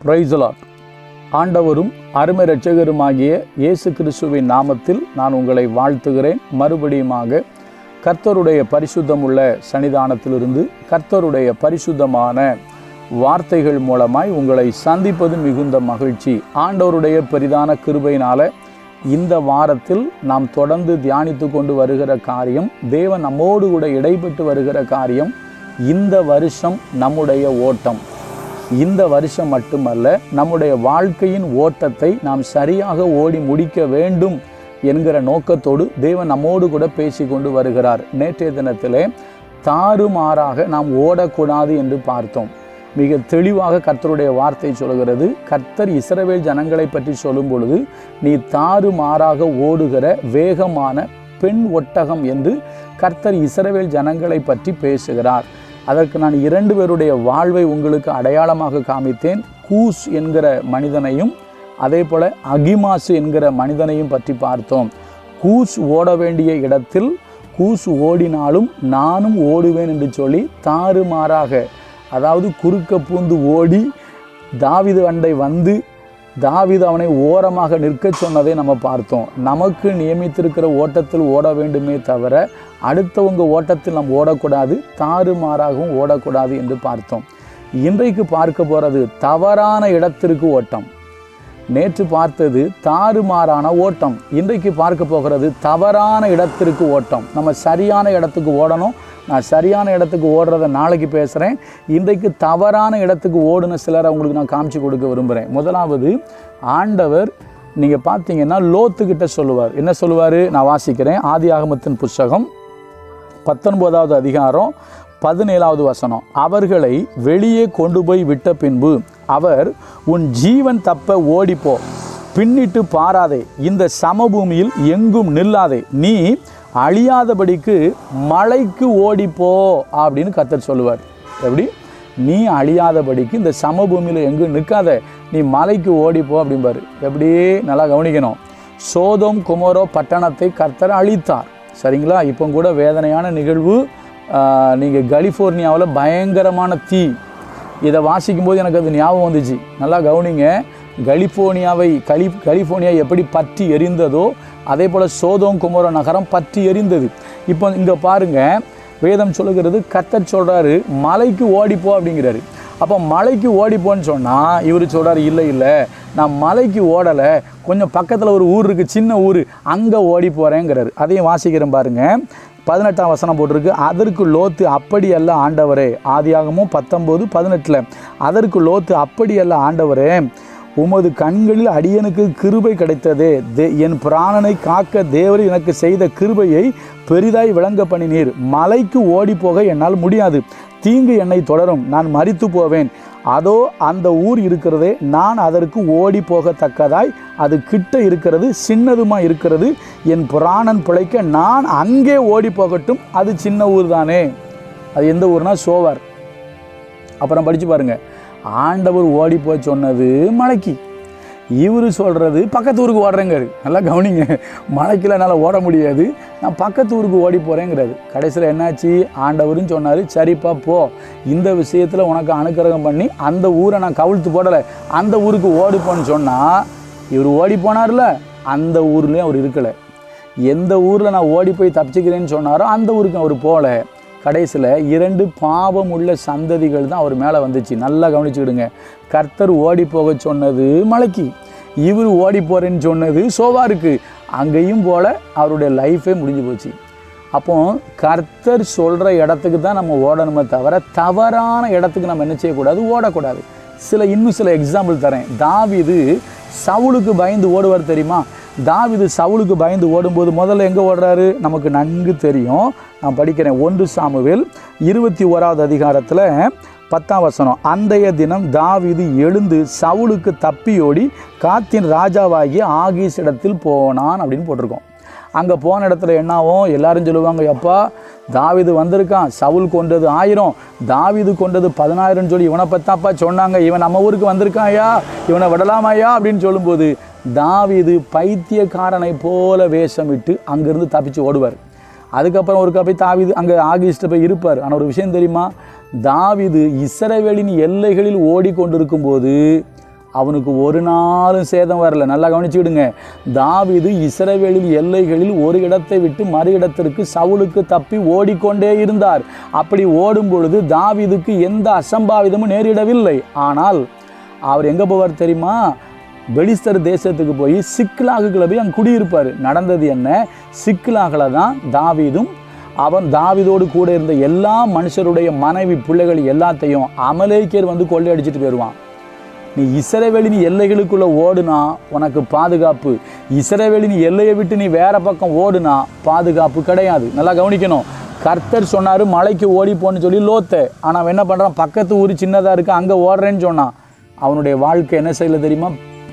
பிரைசலாட் ஆண்டவரும் அருமை ரட்சகருமாகிய இயேசு கிறிஸ்துவின் நாமத்தில் நான் உங்களை வாழ்த்துகிறேன். மறுபடியுமாக கர்த்தருடைய பரிசுத்தம் உள்ள சன்னிதானத்திலிருந்து கர்த்தருடைய பரிசுத்தமான வார்த்தைகள் மூலமாய் உங்களை சந்திப்பது மிகுந்த மகிழ்ச்சி. ஆண்டவருடைய பெரிதான கிருபையினால் இந்த வாரத்தில் நாம் தொடர்ந்து தியானித்து கொண்டு வருகிற காரியம் தேவன் நம்மோடு கூட இடைப்பட்டு வருகிற காரியம் இந்த வருஷம் நம்முடைய ஓட்டம். இந்த வருஷம் மட்டுமல்ல நம்முடைய வாழ்க்கையின் ஓட்டத்தை நாம் சரியாக ஓடி முடிக்க வேண்டும் என்கிற நோக்கத்தோடு தேவன் நம்மோடு கூட பேசி கொண்டு வருகிறார். நேற்றைய தினத்திலே தாறுமாறாக நாம் ஓடக்கூடாது என்று பார்த்தோம். மிக தெளிவாக கர்த்தருடைய வார்த்தை சொல்கிறது கர்த்தர் இஸ்ரவேல் ஜனங்களை பற்றி சொல்லும் பொழுது நீ தாறுமாறாக ஓடுகிற வேகமான பெண் ஒட்டகம் என்று கர்த்தர் இஸ்ரவேல் ஜனங்களை பற்றி பேசுகிறார். அதற்கு நான் இரண்டு பேருடைய வாழ்வை உங்களுக்கு அடையாளமாக காமித்தேன். கூஸ் என்கிற மனிதனையும் அதே போல அகிமாசு என்கிற மனிதனையும் பற்றி பார்த்தோம். கூஸ் ஓட வேண்டிய இடத்தில் கூஸ் ஓடினாலும் நானும் ஓடுவேன் என்று சொல்லி தாறுமாறாக அதாவது குறுக்க பூந்து ஓடி தாவிது அண்டை வந்து தாவிது அவனை ஓரமாக நிற்க சொன்னதை நம்ம பார்த்தோம். நமக்கு நியமித்திருக்கிற ஓட்டத்தில் ஓட வேண்டுமே தவிர அடுத்தவங்க ஓட்டத்தில் நாம் ஓடக்கூடாது தாறுமாறாகவும் ஓடக்கூடாது என்று பார்த்தோம். இன்றைக்கு பார்க்க போகிறது தவறான இடத்திற்கு ஓட்டம். நேற்று பார்த்தது தாறுமாறான ஓட்டம். இன்றைக்கு பார்க்க போகிறது தவறான இடத்திற்கு ஓட்டம். நம்ம சரியான இடத்துக்கு ஓடணும் நான் சரியான இடத்துக்கு ஓடுறத நாளைக்கு பேசுகிறேன் இன்றைக்கு தவறான இடத்துக்கு ஓடுன சிலரை உங்களுக்கு நான் காமிச்சு கொடுக்க விரும்புகிறேன் முதலாவது ஆண்டவர் நீங்கள் பார்த்தீங்கன்னா லோத்துக்கிட்ட சொல்லுவார். என்ன சொல்லுவார்? நான் வாசிக்கிறேன். ஆதி ஆகமத்தின் புஸ்தகம் பத்தொன்பதாவது அதிகாரம் பதினேழாவது வசனம். அவர்களை வெளியே கொண்டு போய் விட்ட பின்பு அவர் உன் ஜீவன் தப்ப ஓடிப்போ. பின்னிட்டு பாராதே. இந்த சமபூமியில் எங்கும் நில்லாதே. நீ அழியாதபடிக்கு மலைக்கு ஓடிப்போ அப்படின்னு கத்தர் சொல்லுவார். எப்படி? நீ அழியாதபடிக்கு இந்த சமபூமியில் எங்கும் நிற்காத. நீ மலைக்கு ஓடிப்போ அப்படிம்பாரு. எப்படி? நல்லா கவனிக்கணும். சோதோம் குமரோ பட்டணத்தை கர்த்தர் அழித்தார். சரிங்களா? இப்போ கூட வேதனையான நிகழ்வு நீங்கள் கலிஃபோர்னியாவில் பயங்கரமான தீ. இதை வாசிக்கும்போது எனக்கு அது ஞாபகம் வந்துச்சு. நல்லா கவனிங்க. கலிஃபோர்னியாவை கலி கலிஃபோர்னியா எப்படி பற்றி எரிந்ததோ அதே போல் சோதோம் குமர நகரம் பற்றி எரிந்தது. இப்போ இங்கே பாருங்கள் வேதம் சொல்லுகிறது கத்தர் சொல்கிறாரு மலைக்கு ஓடிப்போ அப்படிங்கிறாரு. அப்போ மலைக்கு ஓடிப்போன்னு சொன்னால் இவர் சொல்கிறார் இல்லை இல்லை நான் மலைக்கு ஓடலை. கொஞ்சம் பக்கத்தில் ஒரு ஊர் இருக்குது சின்ன ஊர். அங்கே ஓடி போகிறேங்கிறாரு அதையும் வாசிக்கிறேன் பாருங்கள் பதினெட்டாம் வசனம் போட்டிருக்கு அதற்கு லோத்து அப்படியல்ல ஆண்டவரே. ஆதியாகமும் பத்தொம்போது பதினெட்டில் அதற்கு லோத்து அப்படியல்ல ஆண்டவரே உமது கண்களில் அடியனுக்கு கிருபை கிடைத்தது. தே என் பிராணனை காக்க தேவர் எனக்கு செய்த கிருபையை பெரிதாய் விளங்க பண்ணினீர் மலைக்கு ஓடி போக என்னால் முடியாது. தீங்கு என்னை தொடரும் நான் மறித்து போவேன். அதோ அந்த ஊர் இருக்கிறதே நான் அதற்கு ஓடி போகத்தக்கதாய் அது கிட்ட இருக்கிறது சின்னதுமாக இருக்கிறது என் புராணன் பிழைக்க நான் அங்கே ஓடி போகட்டும் அது சின்ன ஊர் தானே. அது எந்த ஊர்னா சோவார். அப்புறம் படித்து பாருங்கள் ஆண்டவர் ஓடி போய் சொன்னது மலைக்கு. இவர் சொல்கிறது பக்கத்து ஊருக்கு ஓடுறேங்கிறாரு. நல்லா கவனிங்க. மழைக்கில் என்னால் ஓட முடியாது. நான் பக்கத்து ஊருக்கு ஓடி போகிறேங்கிறாரு கடைசியில் என்னாச்சு? ஆண்டவரும் சொன்னார். சரிப்பா போ. இந்த விஷயத்தில் உனக்கு அனுக்கிரகம் பண்ணி அந்த ஊரை நான் கவிழ்த்து போடலை. அந்த ஊருக்கு ஓடிப்போன்னு சொன்னால் இவர் ஓடி போனார்ல. அந்த ஊர்லேயும் அவர் இருக்கலை. எந்த ஊரில் நான் ஓடி போய் தப்பிச்சுக்கிறேன்னு சொன்னாரோ அந்த ஊருக்கு அவர் போகல. கடைசியில் இரண்டு பாவம் உள்ள சந்ததிகள் தான் அவர் மேலே வந்துச்சு. நல்லா கவனிச்சுக்கிடுங்க. கர்த்தர் ஓடி போக சொன்னது மலைக்கு. இவர் ஓடி போகிறேன்னு சொன்னது சோவாருக்கு. அங்கேயும் போல் அவருடைய லைஃபே முடிஞ்சு போச்சு. அப்போ கர்த்தர் சொல்கிற இடத்துக்கு தான் நம்ம ஓடணுமே தவிர தவறான இடத்துக்கு நம்ம என்ன செய்யக்கூடாது? ஓடக்கூடாது. சில இன்னும் சில எக்ஸாம்பிள் தரேன். தாவிது சவுளுக்கு பயந்து ஓடுவார் தெரியுமா? தாவிது சவுளுக்கு பயந்து ஓடும்போது முதல்ல எங்கே ஓடுறாரு? நமக்கு நன்கு தெரியும். நான் படிக்கிறேன் ஒன்று சாமுவேல் இருபத்தி ஓராவது அதிகாரத்தில் பத்தாம் வசனம். அந்தைய தினம் தாவிது எழுந்து சவுலுக்கு தப்பியோடி காத்தின் ராஜாவாகிய ஆகீஸ் இடத்தில் போனான் அப்படின்னு போட்டிருக்கோம். அங்கே போன இடத்துல என்னாகும் எல்லாரும் சொல்லுவாங்க எப்பா தாவிது வந்திருக்கான். சவுல் கொண்டது ஆயிரம். தாவிது கொண்டது பதினாயிரம் சொல்லி இவனை பத்தாப்பா சொன்னாங்க. இவன் நம்ம ஊருக்கு வந்திருக்காயா இவனை விடலாமாயா அப்படின்னு சொல்லும்போது தாவிது பைத்தியக்காரனை போல வேஷமிட்டு அங்கேருந்து தப்பிச்சு ஓடுவார். அதுக்கப்புறம் ஒரு போய் தாவிது அங்கே ஆகிஸ்ட போய் இருப்பார். ஆனால் ஒரு விஷயம் தெரியுமா? தாவிது இசரவேலின் எல்லைகளில் ஓடிக்கொண்டிருக்கும் போது அவனுக்கு ஒரு நாளும் சேதம் வரல. நல்லா கவனிச்சுக்கிடுங்க. தாவிது இஸ்ரவேலில் எல்லைகளில் ஒரு இடத்தை விட்டு மறு இடத்திற்கு சவுலுக்கு தப்பி ஓடிக்கொண்டே இருந்தார். அப்படி ஓடும் பொழுது தாவிதுக்கு எந்த அசம்பாவிதமும் நேரிடவில்லை. ஆனால் அவர் எங்கே போவார் தெரியுமா? பெலிஸ்தர் தேசத்துக்கு போய் சிக்லாகுகளை போய் அங்கே குடியிருப்பார். நடந்தது என்ன? சிக்லாகில் தான் தாவீதும் அவன் தாவிதோடு கூட இருந்த எல்லா மனுஷருடைய மனைவி பிள்ளைகள் எல்லாத்தையும் அமலேக்கியர் வந்து கொள்ளையடிச்சிட்டு போயிடுவான் நீ இஸ்ரவேலின் எல்லைகளுக்குள்ள ஓடுனா உனக்கு பாதுகாப்பு. இஸ்ரவேலின் எல்லையை விட்டு நீ வேற பக்கம் ஓடுனா பாதுகாப்பு கிடையாது. நல்லா கவனிக்கணும். கர்த்தர் சொன்னார் மலைக்கு ஓடி போன்னு சொல்லி லோத்த. ஆனால் அவன் என்ன பண்ணுறான் பக்கத்து ஊர் சின்னதாக இருக்கு அங்கே ஓடுறேன்னு சொன்னான். அவனுடைய வாழ்க்கை என்ன செய்யல தெரியுமா?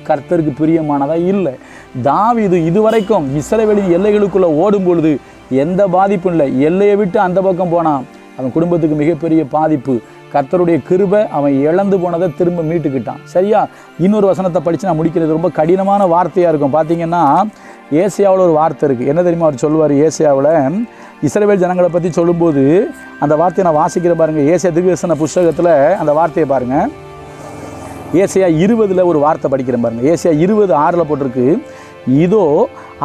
கர்த்தருக்கு பிரியமானதாக இல்லை. தாவிது இதுவரைக்கும் இஸ்ரவேலின் எல்லைகளுக்குள்ளே ஓடும் பொழுது எந்த பாதிப்பும் இல்லை. எல்லையை விட்டு அந்த பக்கம் போனான். அவன் குடும்பத்துக்கு மிகப்பெரிய பாதிப்பு. கர்த்தருடைய கிருபை அவன் இழந்து போனதை திரும்ப மீட்டுக்கிட்டான். சரியா? இன்னொரு வசனத்தை படித்து நான் முடிக்கிறது ரொம்ப கடினமான வார்த்தையாக இருக்கும். பார்த்தீங்கன்னா ஏசியாவில் ஒரு வார்த்தை இருக்குது என்ன தெரியுமா அவர் சொல்லுவார்? ஏசியாவில் இஸ்ரேவேல் ஜனங்களை பற்றி சொல்லும்போது அந்த வார்த்தையை நான் வாசிக்கிற பாருங்கள் ஏசியா திவ்யசன புஸ்தகத்தில் அந்த வார்த்தையை பாருங்கள் ஏசியா இருபதில் ஒரு வார்த்தை படிக்கிறேன் பாருங்க. ஏசியா இருபது ஆறில் போட்டிருக்கு. இதோ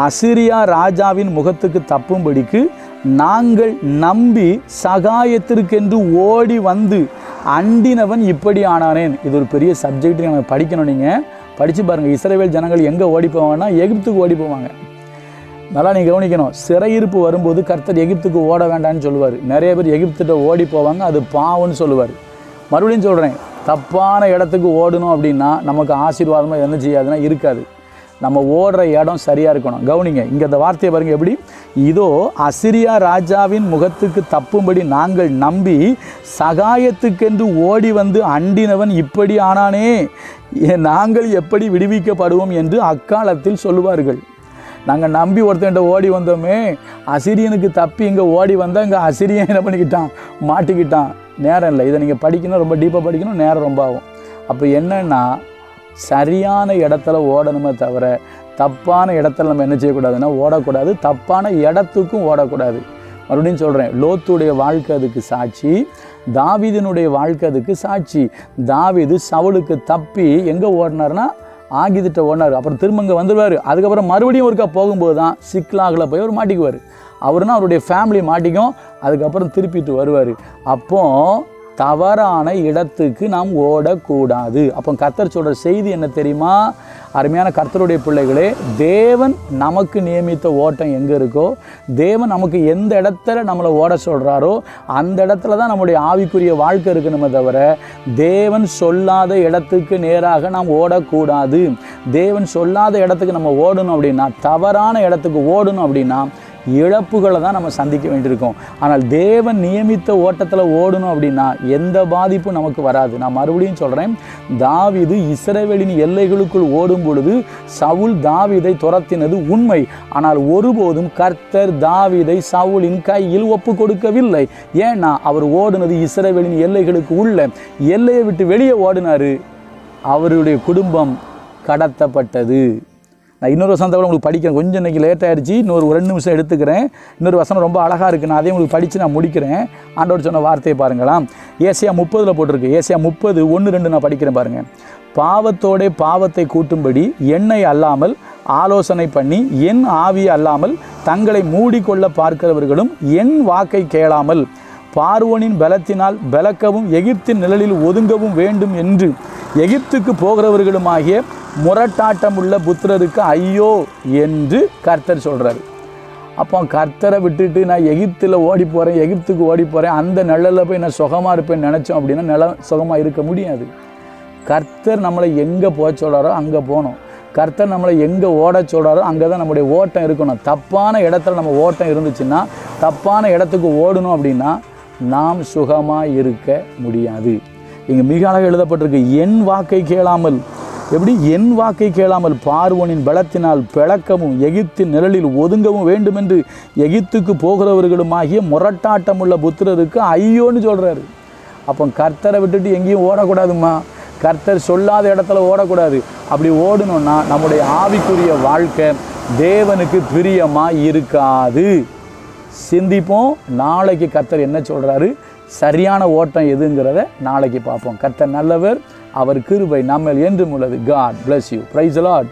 அசிரியா ராஜாவின் முகத்துக்கு தப்பும்படிக்கு நாங்கள் நம்பி சகாயத்திற்கென்று ஓடி வந்து அண்டினவன் இப்படி ஆனானேன். இது ஒரு பெரிய சப்ஜெக்ட் எனக்கு படிக்கணும் நீங்கள் படித்து பாருங்கள் இஸ்ரேவேல் ஜனங்கள் எங்கே ஓடி போவாங்கன்னா எகிப்துக்கு ஓடி போவாங்க. நல்லா நீங்கள் கவனிக்கணும். சிறையிருப்பு வரும்போது கர்த்தர் எகிப்துக்கு ஓட வேண்டாம்னு சொல்லுவார். நிறைய பேர் எகிப்துகிட்ட ஓடி போவாங்க அது பாவம்னு சொல்லுவார். மறுபடியும் சொல்கிறேன் தப்பான இடத்துக்கு ஓடணும் அப்படின்னா நமக்கு ஆசீர்வாதமாக என்ன செய்யாதுன்னா இருக்காது. நம்ம ஓடுற இடம் சரியாக இருக்கணும். கவனிங்க இங்கே இந்த வார்த்தையை பாருங்கள் எப்படி? இதோ அசிரியா ராஜாவின் முகத்துக்கு தப்பும்படி நாங்கள் நம்பி சகாயத்துக்கென்று ஓடி வந்து அண்டினவன் இப்படி ஆனானே நாங்கள் எப்படி விடுவிக்கப்படுவோம் என்று அக்காலத்தில் சொல்லுவார்கள். நாங்கள் நம்பி ஒருத்தன்ட்ட ஓடி வந்தோமே அசிரியனுக்கு தப்பி இங்கே ஓடி வந்தால் இங்கே அசிரியன் என்ன பண்ணிக்கிட்டான்? மாட்டிக்கிட்டான். நேரம் இல்லை. இதை நீங்கள் படிக்கணும் ரொம்ப டீப்பாக படிக்கணும் நேரம் ரொம்ப ஆகும். அப்போ என்னென்னா சரியான இடத்துல ஓடணுமே தவிர தப்பான இடத்துல நம்ம என்ன செய்யக்கூடாதுன்னா ஓடக்கூடாது. தப்பான இடத்துக்கும் ஓடக்கூடாது. மறுபடியும் சொல்கிறேன் லோத்துடைய வாழ்க்கை அதுக்கு சாட்சி தாவிதனுடைய வாழ்க்கை அதுக்கு சாட்சி. தாவிது சவுலுக்கு தப்பி எங்கே ஓடினார்னா ஆகிதிட்ட ஓடினார் அப்புறம் திரும்ப இங்கே வந்துடுவார் அதுக்கப்புறம் மறுபடியும் ஒருக்கா போகும்போது தான் சிக்லாகில் போய் அவர் மாட்டிக்குவார். அவருனா அவருடைய ஃபேமிலி மாட்டிக்கும். அதுக்கப்புறம் திருப்பிட்டு வருவார். அப்போ தவறான இடத்துக்கு நாம் ஓடக்கூடாது. அப்போ கத்தர் சொல்கிற செய்தி என்ன தெரியுமா? அருமையான கர்த்தருடைய பிள்ளைகளே தேவன் நமக்கு நியமித்த ஓட்டம் எங்கே இருக்கோ தேவன் நமக்கு எந்த இடத்துல நம்மளை ஓட சொல்கிறாரோ அந்த இடத்துல தான் நம்முடைய ஆவிக்குரிய வாழ்க்கை இருக்கணுமே தவிர தேவன் சொல்லாத இடத்துக்கு நேராக நாம் ஓடக்கூடாது. தேவன் சொல்லாத இடத்துக்கு நம்ம ஓடணும் அப்படின்னா தவறான இடத்துக்கு ஓடணும் அப்படின்னா இழப்புகளை தான் நம்ம சந்திக்க வேண்டியிருக்கும். ஆனால் தேவன் நியமித்த ஓட்டத்தில் ஓடணும் அப்படின்னா எந்த பாதிப்பும் நமக்கு வராது. நான் மறுபடியும் சொல்கிறேன் தாவிது இஸ்ரேவேலின் எல்லைகளுக்குள் ஓடும் பொழுது சவுல் தாவிதை துரத்தினது உண்மை. ஆனால் ஒருபோதும் கர்த்தர் தாவிதை சவுலின் கையில் ஒப்பு கொடுக்கவில்லை ஏன்னா அவர் ஓடுனது இஸ்ரேவேலின் எல்லைகளுக்கு உள்ள எல்லையை விட்டு வெளியே ஓடினாரு. அவருடைய குடும்பம் கடத்தப்பட்டது. நான் இன்னொரு வசனத்தை கூட உங்களுக்கு படிக்கிறேன். கொஞ்சம் இன்னைக்கு லேட் ஆகிடுச்சு இன்னொரு ஒரு ரெண்டு நிமிஷம் எடுத்துக்கிறேன். இன்னொரு வசனம் ரொம்ப அழகாக இருக்குது நான் அதையும் உங்களுக்கு படித்து நான் முடிக்கிறேன். ஆண்டோடு சொன்ன வார்த்தையை பாருங்களாம். ஏசியா முப்பதில் போட்டிருக்கு. ஏசியா முப்பது ஒன்று ரெண்டு நான் படிக்கிறேன் பாருங்கள் பாவத்தோடே பாவத்தை கூட்டும்படி என்னை அல்லாமல் ஆலோசனை பண்ணி என் ஆவி அல்லாமல் தங்களை மூடிக்கொள்ள பார்க்கிறவர்களும் என் வாக்கை கேளாமல் பார்வோனின் பலத்தினால் பலக்கவும் எகிப்தின் நிழலில் ஒதுங்கவும் வேண்டும் என்று எகிப்துக்கு போகிறவர்களுமாகிய முரட்டாட்டம் உள்ள புத்திரருக்கு ஐயோ என்று கர்த்தர் சொல்கிறார் அப்போ கர்த்தரை விட்டுட்டு நான் எகிப்தில் ஓடி போகிறேன் எகிப்துக்கு ஓடி போகிறேன் அந்த நிழலில் போய் நான் சுகமாக இருப்பேன்னு நினச்சோம் அப்படின்னா நிலம் சுகமாக இருக்க முடியாது. கர்த்தர் நம்மளை எங்கே போக சொல்கிறாரோ அங்கே போகணும். கர்த்தர் நம்மளை எங்கே ஓட சொல்கிறாரோ அங்கே தான் நம்முடைய ஓட்டம் இருக்கணும். தப்பான இடத்துல நம்ம ஓட்டம் இருந்துச்சுன்னா தப்பான இடத்துக்கு ஓடணும் அப்படின்னா நாம் சுகமாக இருக்க முடியாது. இங்கே மிக அழகாக எழுதப்பட்டிருக்கு என் வாக்கை கேளாமல். எப்படி? என் வாக்கை கேளாமல் பார்வோனின் பலத்தினால் பிளக்கவும் எகிப்தின் நிழலில் ஒதுங்கவும் வேண்டும் என்று எகிப்துக்கு போகிறவர்களுமாகிய முரட்டாட்டமுள்ள புத்திரருக்கு ஐயோன்னு சொல்கிறாரு அப்போ கர்த்தரை விட்டுட்டு எங்கேயும் ஓடக்கூடாதும்மா. கர்த்தர் சொல்லாத இடத்துல ஓடக்கூடாது. அப்படி ஓடணும்னா நம்முடைய ஆவிக்குரிய வாழ்க்கை தேவனுக்கு பிரியமாக இருக்காது. சிந்திப்போம். நாளைக்கு கர்த்தர் என்ன சொல்கிறாரு சரியான ஓட்டம் எதுங்கிறத நாளைக்கு பார்ப்போம். கர்த்தர் நல்லவர் அவர் கிருபை நம்ம என்றும் உள்ளது. God bless you praise Lord